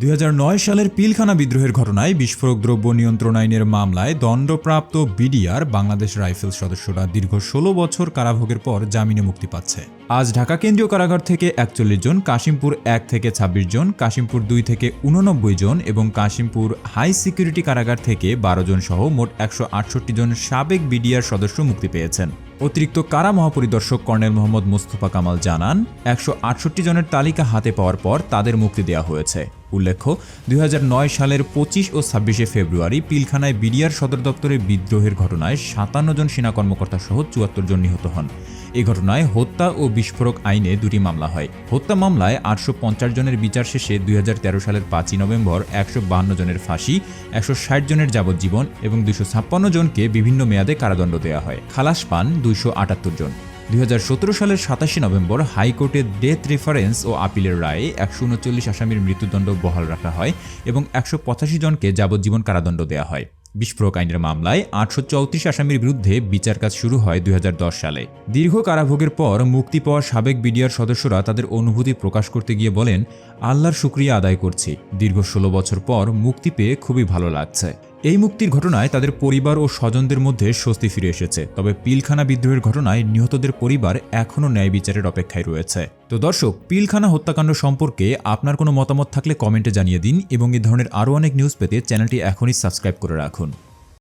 দুই হাজার নয় সালের পিলখানা বিদ্রোহের ঘটনায় বিস্ফোরক দ্রব্য নিয়ন্ত্রণ আইনের মামলায় দণ্ডপ্রাপ্ত বিডিআর বাংলাদেশ রাইফেলস সদস্যরা দীর্ঘ ষোলো বছর কারাভোগের পর জামিনে মুক্তি পাচ্ছে। আজ ঢাকা কেন্দ্রীয় কারাগার থেকে একচল্লিশ জন, কাশিমপুর এক থেকে ২৬ জন, কাশিমপুর দুই থেকে উননব্বই জন এবং কাশিমপুর হাই সিকিউরিটি কারাগার থেকে বারো জন সহ মোট একশো আটষট্টি জন সাবেক বিডিআর সদস্য মুক্তি পেয়েছেন। অতিরিক্ত কারা মহাপরিদর্শক কর্নেল মোহাম্মদ মুস্তফা কামাল জানান, একশো আটষট্টি জনের তালিকা হাতে পাওয়ার পর তাদের মুক্তি দেওয়া হয়েছে। উল্লেখ্য, দুই হাজার নয় সালের পঁচিশ ও ছাব্বিশে ফেব্রুয়ারি পিলখানায় বিডিআর সদর দপ্তরে বিদ্রোহের ঘটনায় সাতান্ন জন সেনা কর্মকর্তা সহ চুয়াত্তর জন নিহত হন। এ ঘটনায় হত্যা ও বিস্ফোরক আইনে দুটি মামলা হয়। হত্যা মামলায় আটশো পঞ্চাশ জনের বিচার শেষে দুই হাজার তেরো সালের পাঁচই নভেম্বর একশো জনের ফাঁসি, একশো ষাট জনের যাবজ্জীবন এবং দুশো জনকে বিভিন্ন মেয়াদে কারাদণ্ড দেওয়া হয়। খালাস পান দুইশো আটাত্তর জন। দুই হাজার সতেরো সালের সাতাশে নভেম্বর হাইকোর্টে ডেথ রেফারেন্স ও আপিলের রায়ে একশো উনচল্লিশ আসামির মৃত্যুদণ্ড বহাল রাখা হয় এবং একশো পঁচাশি জনকে যাবজ্জীবন কারাদণ্ড দেওয়া হয়। বিস্ফোরক আইনের মামলায় আটশো চৌত্রিশ আসামির বিরুদ্ধে বিচার কাজ শুরু হয় দুই হাজার দশ সালে। দীর্ঘ কারাভোগের পর মুক্তি পাওয়া সাবেক বিডিআর সদস্যরা তাদের অনুভূতি প্রকাশ করতে গিয়ে বলেন, আল্লাহর শুক্রিয়া আদায় করছি। দীর্ঘ ষোলো বছর পর মুক্তি পেয়ে খুবই ভালো লাগছে। এই মুক্তির ঘটনায় তাদের পরিবার ও স্বজনদের মধ্যে স্বস্তি ফিরে এসেছে। তবে পিলখানা বিদ্রোহের ঘটনায় নিহতদের পরিবার এখনও ন্যায় বিচারের অপেক্ষায় রয়েছে। তো দর্শক, পিলখানা হত্যাকাণ্ড সম্পর্কে আপনার কোনো মতামত থাকলে কমেন্টে জানিয়ে দিন এবং এ ধরনের আরও অনেক নিউজ পেতে চ্যানেলটি এখনই সাবস্ক্রাইব করে রাখুন।